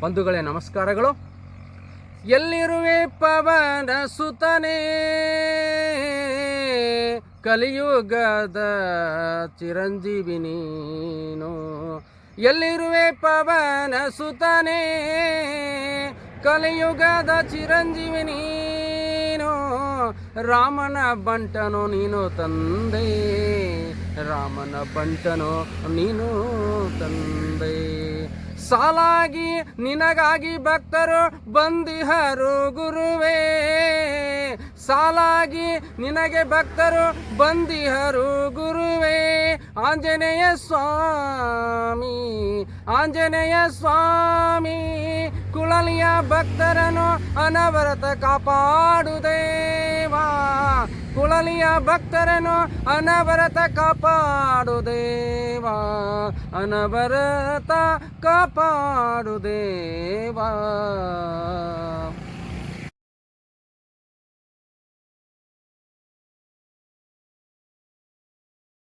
ಬಂಧುಗಳೇ, ನಮಸ್ಕಾರಗಳು. ಎಲ್ಲಿರುವೆ ಪವನ ಸುತನೇ? ಕಲಿಯುಗದ ಚಿರಂಜೀವಿ ನೀನು ಎಲ್ಲಿರುವೆ ಪವನ ಸುತನೇ? ಕಲಿಯುಗದ ಚಿರಂಜೀವಿ ನೀನು ರಾಮನ ಬಂಟನು ನೀನು ತಂದೆ. ರಾಮನ ಬಂಟನು ನೀನು ತಂದೆ. ಸಾಲಾಗಿ ನಿನಗಾಗಿ ಭಕ್ತರು ಬಂದಿಹರು ಗುರುವೇ. ಸಾಲಾಗಿ ನಿನಗೆ ಭಕ್ತರು ಬಂದಿಹರು ಗುರುವೇ. ಆಂಜನೇಯ ಸ್ವಾಮಿ ಆಂಜನೇಯ ಸ್ವಾಮಿ, ಕುಳಲಿಯ ಭಕ್ತರನ್ನು ಅನವರತ ಕಾಪಾಡು ದೇವಾ ಕುಳಲಿಯ ಭಕ್ತರನ್ನು ಅನವರತ ಕಾಪಾಡು ದೇವಾ ಅನವರತ ಕಾಪಾಡು ದೇವಾ.